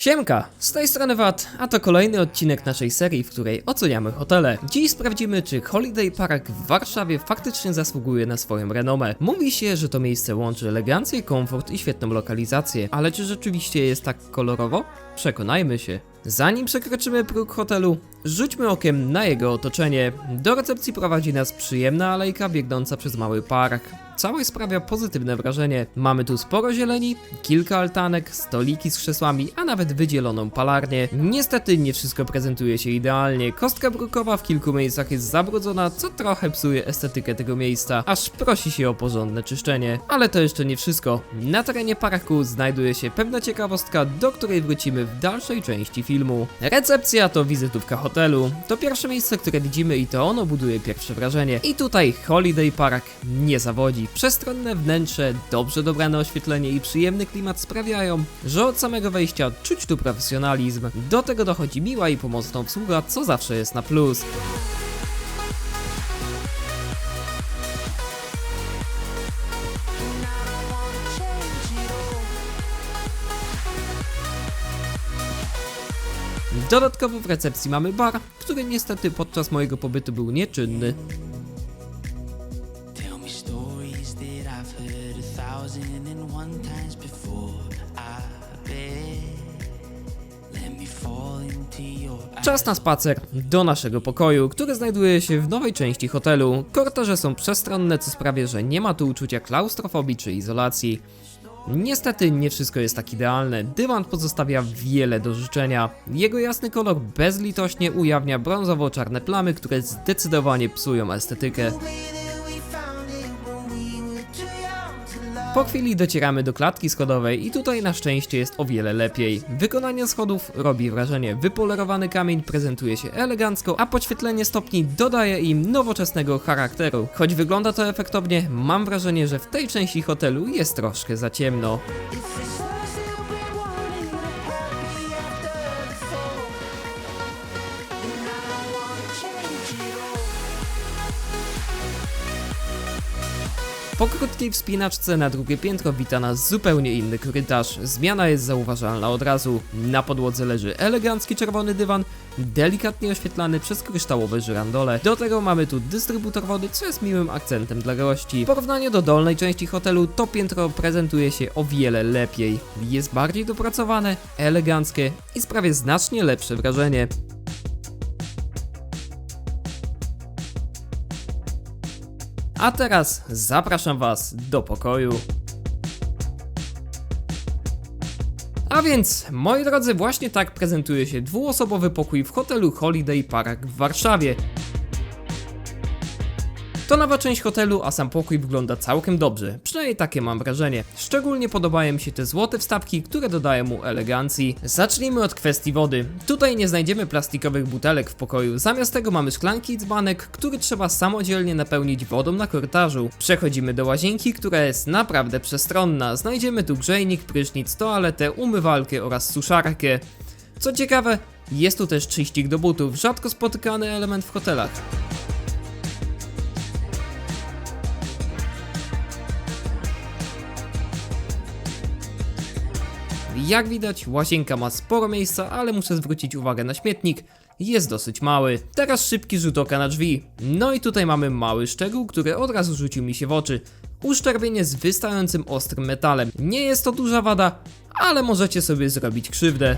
Siemka, z tej strony Wat, a to kolejny odcinek naszej serii, w której oceniamy hotele. Dziś sprawdzimy, czy Holiday Park w Warszawie faktycznie zasługuje na swoją renomę. Mówi się, że to miejsce łączy elegancję, komfort i świetną lokalizację, ale czy rzeczywiście jest tak kolorowo? Przekonajmy się. Zanim przekroczymy próg hotelu, rzućmy okiem na jego otoczenie. Do recepcji prowadzi nas przyjemna alejka biegnąca przez mały park. Całość sprawia pozytywne wrażenie. Mamy tu sporo zieleni, kilka altanek, stoliki z krzesłami, a nawet wydzieloną palarnię. Niestety nie wszystko prezentuje się idealnie. Kostka brukowa w kilku miejscach jest zabrudzona, co trochę psuje estetykę tego miejsca, aż prosi się o porządne czyszczenie. Ale to jeszcze nie wszystko. Na terenie parku znajduje się pewna ciekawostka, do której wrócimy w dalszej części filmu. Recepcja to wizytówka hotelu. To pierwsze miejsce, które widzimy i to ono buduje pierwsze wrażenie. I tutaj Holiday Park nie zawodzi. Przestronne wnętrze, dobrze dobrane oświetlenie i przyjemny klimat sprawiają, że od samego wejścia czuć tu profesjonalizm. Do tego dochodzi miła i pomocna obsługa, co zawsze jest na plus. Dodatkowo w recepcji mamy bar, który niestety podczas mojego pobytu był nieczynny. Czas na spacer do naszego pokoju, który znajduje się w nowej części hotelu. Korytarze są przestronne, co sprawia, że nie ma tu uczucia klaustrofobii czy izolacji. Niestety nie wszystko jest tak idealne. Dywan pozostawia wiele do życzenia. Jego jasny kolor bezlitośnie ujawnia brązowo-czarne plamy, które zdecydowanie psują estetykę. Po chwili docieramy do klatki schodowej i tutaj na szczęście jest o wiele lepiej. Wykonanie schodów robi wrażenie. Wypolerowany kamień prezentuje się elegancko, a podświetlenie stopni dodaje im nowoczesnego charakteru. Choć wygląda to efektownie, mam wrażenie, że w tej części hotelu jest troszkę za ciemno. Po krótkiej wspinaczce na drugie piętro wita nas zupełnie inny korytarz. Zmiana jest zauważalna od razu. Na podłodze leży elegancki czerwony dywan, delikatnie oświetlany przez kryształowe żyrandole. Do tego mamy tu dystrybutor wody, co jest miłym akcentem dla gości. W porównaniu do dolnej części hotelu, to piętro prezentuje się o wiele lepiej. Jest bardziej dopracowane, eleganckie i sprawia znacznie lepsze wrażenie. A teraz zapraszam Was do pokoju. A więc, moi drodzy, właśnie tak prezentuje się dwuosobowy pokój w hotelu Holiday Park w Warszawie. To nowa część hotelu, a sam pokój wygląda całkiem dobrze. Przynajmniej takie mam wrażenie. Szczególnie podobają mi się te złote wstawki, które dodają mu elegancji. Zacznijmy od kwestii wody. Tutaj nie znajdziemy plastikowych butelek w pokoju. Zamiast tego mamy szklanki i dzbanek, który trzeba samodzielnie napełnić wodą na korytarzu. Przechodzimy do łazienki, która jest naprawdę przestronna. Znajdziemy tu grzejnik, prysznic, toaletę, umywalkę oraz suszarkę. Co ciekawe, jest tu też czyścik do butów, rzadko spotykany element w hotelach. Jak widać, łazienka ma sporo miejsca, ale muszę zwrócić uwagę na śmietnik. Jest dosyć mały. Teraz szybki rzut oka na drzwi. No i tutaj mamy mały szczegół, który od razu rzucił mi się w oczy. Uszczerbienie z wystającym ostrym metalem. Nie jest to duża wada, ale możecie sobie zrobić krzywdę.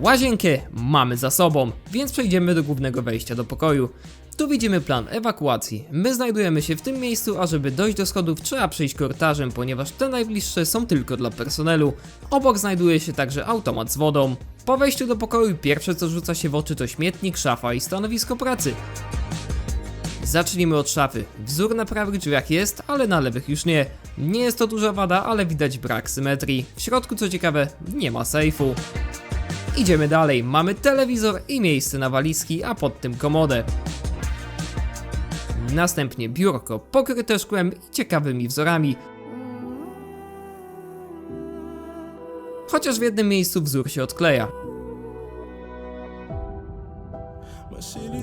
Łazienkę mamy za sobą, więc przejdziemy do głównego wejścia do pokoju. Tu widzimy plan ewakuacji. My znajdujemy się w tym miejscu, a żeby dojść do schodów trzeba przejść korytarzem, ponieważ te najbliższe są tylko dla personelu. Obok znajduje się także automat z wodą. Po wejściu do pokoju pierwsze co rzuca się w oczy to śmietnik, szafa i stanowisko pracy. Zacznijmy od szafy. Wzór na prawych drzwiach jest, ale na lewych już nie. Nie jest to duża wada, ale widać brak symetrii. W środku co ciekawe, nie ma sejfu. Idziemy dalej. Mamy telewizor i miejsce na walizki, a pod tym komodę. Następnie biurko pokryte szkłem i ciekawymi wzorami. Chociaż w jednym miejscu wzór się odkleja.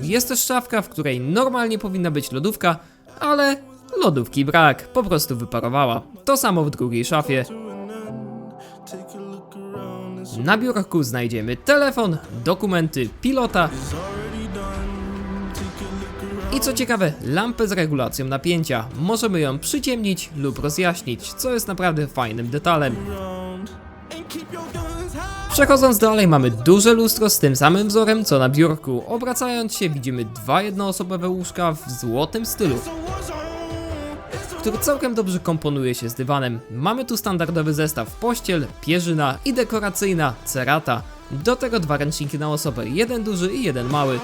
Jest też szafka, w której normalnie powinna być lodówka, ale lodówki brak, po prostu wyparowała. To samo w drugiej szafie. Na biurku znajdziemy telefon, dokumenty, pilota i co ciekawe, lampę z regulacją napięcia. Możemy ją przyciemnić lub rozjaśnić, co jest naprawdę fajnym detalem. Przechodząc dalej mamy duże lustro z tym samym wzorem co na biurku. Obracając się widzimy dwa jednoosobowe łóżka w złotym stylu który całkiem dobrze komponuje się z dywanem. Mamy tu standardowy zestaw pościel, pierzyna i dekoracyjna cerata. Do tego dwa ręczniki na osobę, jeden duży i jeden mały.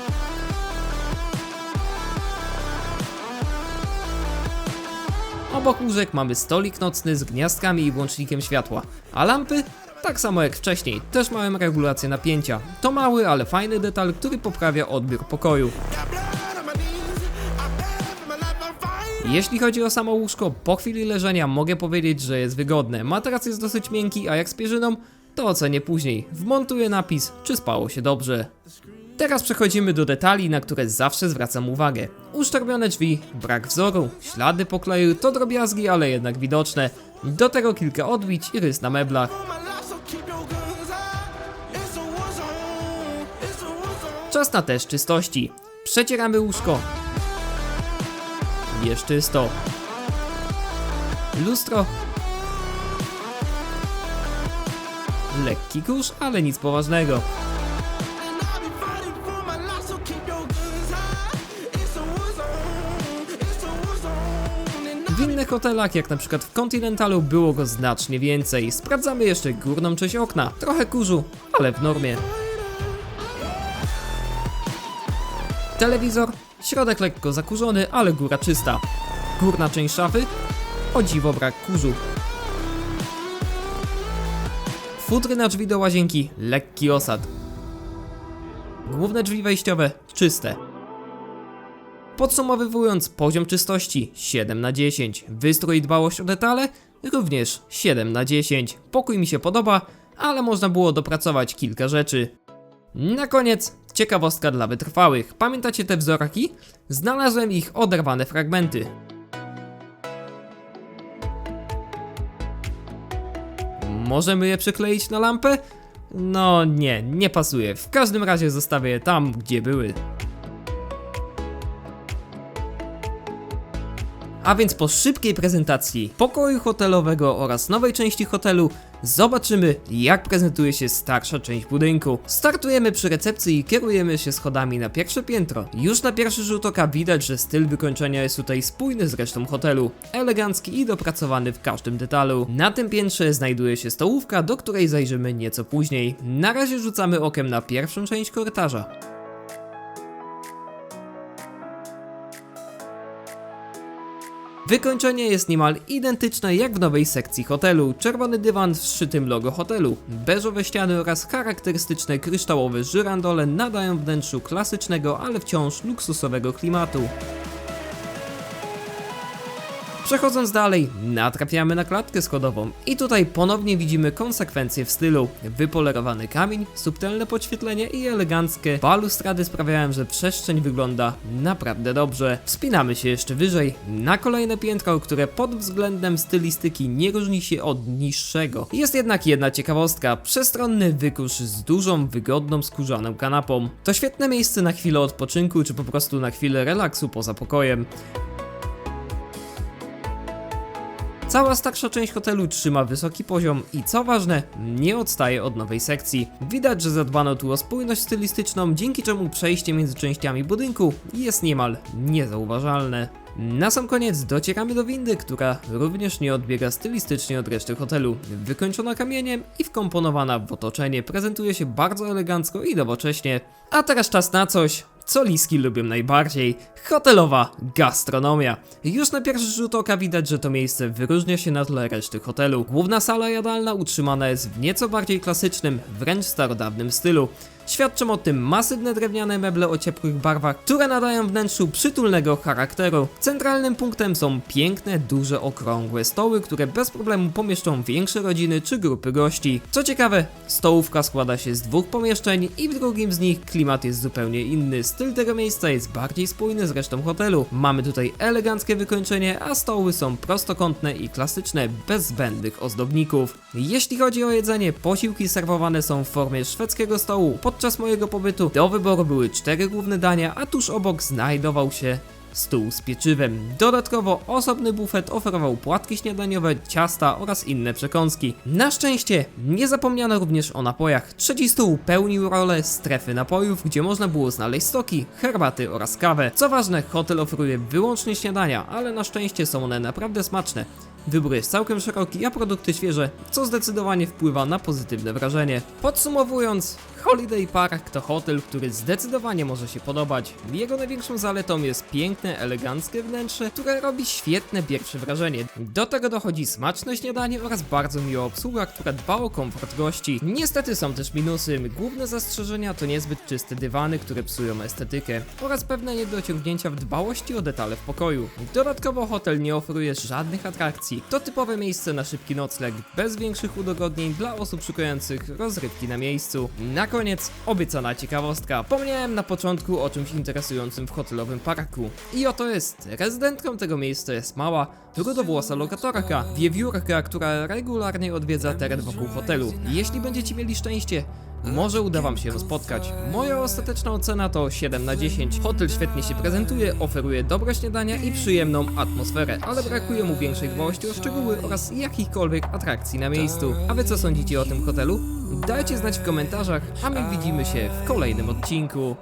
Obok łóżek mamy stolik nocny z gniazdkami i włącznikiem światła, a lampy? Tak samo jak wcześniej, też mają regulację napięcia. To mały, ale fajny detal, który poprawia odbiór pokoju. Jeśli chodzi o samo łóżko, po chwili leżenia mogę powiedzieć, że jest wygodne. Materac jest dosyć miękki, a jak z pierzyną, to ocenię później. Wmontuję napis, czy spało się dobrze. Teraz przechodzimy do detali, na które zawsze zwracam uwagę. Uszczerbione drzwi, brak wzoru, ślady pokleju to drobiazgi, ale jednak widoczne. Do tego kilka odbić i rys na meblach. Czas na test czystości. Przecieramy łóżko. Jest czysto. Lustro. Lekki kurz, ale nic poważnego. Hotelach, jak na przykład w Continentalu, było go znacznie więcej. Sprawdzamy jeszcze górną część okna. Trochę kurzu, ale w normie. Telewizor, środek lekko zakurzony, ale góra czysta. Górna część szafy, o dziwo brak kurzu. Futry na drzwi do łazienki, lekki osad. Główne drzwi wejściowe, czyste. Podsumowując, poziom czystości 7 na 10, wystrój i dbałość o detale również 7 na 10. Pokój mi się podoba, ale można było dopracować kilka rzeczy. Na koniec ciekawostka dla wytrwałych. Pamiętacie te wzoraki? Znalazłem ich oderwane fragmenty. Możemy je przykleić na lampę? No nie, nie pasuje. W każdym razie zostawię je tam, gdzie były. A więc po szybkiej prezentacji pokoju hotelowego oraz nowej części hotelu zobaczymy jak prezentuje się starsza część budynku. Startujemy przy recepcji i kierujemy się schodami na pierwsze piętro. Już na pierwszy rzut oka widać, że styl wykończenia jest tutaj spójny z resztą hotelu. Elegancki i dopracowany w każdym detalu. Na tym piętrze znajduje się stołówka, do której zajrzymy nieco później. Na razie rzucamy okiem na pierwszą część korytarza. Wykończenie jest niemal identyczne jak w nowej sekcji hotelu. Czerwony dywan z szytym logo hotelu. Beżowe ściany oraz charakterystyczne kryształowe żyrandole nadają wnętrzu klasycznego, ale wciąż luksusowego klimatu. Przechodząc dalej, natrafiamy na klatkę schodową i tutaj ponownie widzimy konsekwencje w stylu. Wypolerowany kamień, subtelne podświetlenie i eleganckie balustrady sprawiają, że przestrzeń wygląda naprawdę dobrze. Wspinamy się jeszcze wyżej na kolejne piętro, które pod względem stylistyki nie różni się od niższego. Jest jednak jedna ciekawostka, przestronny wykurz z dużą, wygodną skórzaną kanapą. To świetne miejsce na chwilę odpoczynku, czy po prostu na chwilę relaksu poza pokojem. Cała starsza część hotelu trzyma wysoki poziom i co ważne, nie odstaje od nowej sekcji. Widać, że zadbano tu o spójność stylistyczną, dzięki czemu przejście między częściami budynku jest niemal niezauważalne. Na sam koniec docieramy do windy, która również nie odbiega stylistycznie od reszty hotelu. Wykończona kamieniem i wkomponowana w otoczenie prezentuje się bardzo elegancko i nowocześnie. A teraz czas na coś, co liski lubią najbardziej hotelowa gastronomia. Już na pierwszy rzut oka widać, że to miejsce wyróżnia się na tle reszty hotelu. Główna sala jadalna utrzymana jest w nieco bardziej klasycznym, wręcz starodawnym stylu. Świadczą o tym masywne drewniane meble o ciepłych barwach, które nadają wnętrzu przytulnego charakteru. Centralnym punktem są piękne, duże, okrągłe stoły, które bez problemu pomieszczą większe rodziny czy grupy gości. Co ciekawe, stołówka składa się z dwóch pomieszczeń i w drugim z nich klimat jest zupełnie inny. Styl tego miejsca jest bardziej spójny z resztą hotelu. Mamy tutaj eleganckie wykończenie, a stoły są prostokątne i klasyczne, bez zbędnych ozdobników. Jeśli chodzi o jedzenie, posiłki serwowane są w formie szwedzkiego stołu. Podczas mojego pobytu do wyboru były cztery główne dania, a tuż obok znajdował się stół z pieczywem. Dodatkowo osobny bufet oferował płatki śniadaniowe, ciasta oraz inne przekąski. Na szczęście nie zapomniano również o napojach. Trzeci stół pełnił rolę strefy napojów, gdzie można było znaleźć soki, herbaty oraz kawę. Co ważne, hotel oferuje wyłącznie śniadania, ale na szczęście są one naprawdę smaczne. Wybór jest całkiem szeroki, a produkty świeże, co zdecydowanie wpływa na pozytywne wrażenie. Podsumowując, Holiday Park to hotel, który zdecydowanie może się podobać. Jego największą zaletą jest piękne, eleganckie wnętrze, które robi świetne pierwsze wrażenie. Do tego dochodzi smaczne śniadanie oraz bardzo miła obsługa, która dba o komfort gości. Niestety są też minusy. Główne zastrzeżenia to niezbyt czyste dywany, które psują estetykę oraz pewne niedociągnięcia w dbałości o detale w pokoju. Dodatkowo hotel nie oferuje żadnych atrakcji. To typowe miejsce na szybki nocleg, bez większych udogodnień dla osób szukających rozrywki na miejscu. Na koniec obiecana ciekawostka. Pomniałem na początku o czymś interesującym w hotelowym parku. I oto jest. Rezydentką tego miejsca jest mała, rudowłosa lokatorka, wiewiórka, która regularnie odwiedza teren wokół hotelu. Jeśli będziecie mieli szczęście, może uda wam się spotkać. Moja ostateczna ocena to 7 na 10. Hotel świetnie się prezentuje, oferuje dobre śniadania i przyjemną atmosferę, ale brakuje mu większej dbałości o szczegóły oraz jakichkolwiek atrakcji na miejscu. A wy co sądzicie o tym hotelu? Dajcie znać w komentarzach, a my widzimy się w kolejnym odcinku.